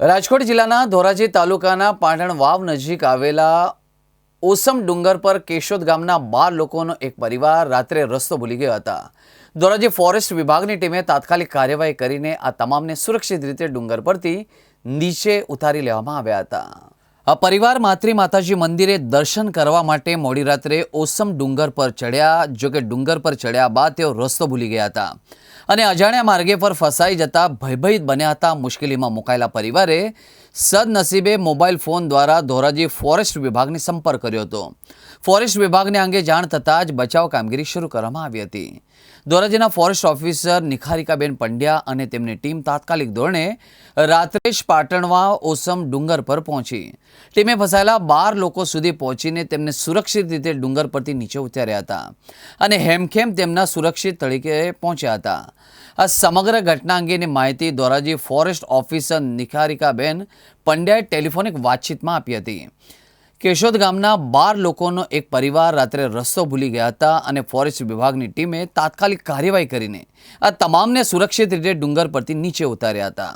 રાજકોટ જિલ્લાના ધોરાજી તાલુકાના પાટણ વાવ નજીક આવેલા ઓસમ ડુંગર પર કેશોદ ગામના બાર લોકોનો એક પરિવાર રાત્રે રસ્તો ભૂલી ગયા હતા. ધોરાજી ફોરેસ્ટ વિભાગની ટીમે તાત્કાલિક કાર્યવાહી કરીને આ તમામને સુરક્ષિત રીતે ડુંગર પરથી નીચે ઉતારી લેવામાં આવ્યા હતા. પરિવાર માત્રી માતાજી મંદિરે દર્શન કરવા માટે મોડી રાત્રે ઓસમ ડુંગર પર ચડ્યા. જો કે ડુંગર પર ચડ્યા બાદ તેઓ રસ્તો ભૂલી ગયા હતા. અને અજાણ્યા માર્ગે પર ફસાઈ જતા ભયભીત બન્યા હતા મુશ્કેલીમાં મુકાયેલા પરિવારે સદનસીબે મોબાઈલ ફોન દ્વારા ધોરાજી ફોરેસ્ટ વિભાગને સંપર્ક કર્યો હતો. ફોરેસ્ટ વિભાગને અંગે જાણ થતાં જ બચાવ કામગીરી શરૂ કરવામાં આવી હતી. ધોરાજીના ફોરેસ્ટ ઓફિસર નિખારિકાબેન પંડ્યા અને તેમની ટીમ તાત્કાલિક ધોરણે રાત્રે જ પાટણવા ઓસમ ડુંગર પર પહોંચી. ટીમે ફસાયેલા બાર લોકો સુધી પહોંચીને તેમને સુરક્ષિત રીતે ડુંગર પરથી નીચે ઉતાર્યા હતા અને હેમખેમ તેમના સુરક્ષિત તરીકે પહોંચ્યા હતા. આ સમગ્ર ઘટના અંગેની માહિતી ધોરાજી ફોરેસ્ટ ઓફિસર નિખારિકાબેન પંડ્યાએ ટેલિફોનિક વાતચીતમાં આપી હતી. કેશોદ ગામના બાર લોકોનો એક પરિવાર રાત્રે રસ્તો ભૂલી ગયા હતા અને ફોરેસ્ટ વિભાગની ટીમે તાત્કાલિક કાર્યવાહી કરીને આ તમામને સુરક્ષિત રીતે ડુંગર પરથી નીચે ઉતાર્યા હતા.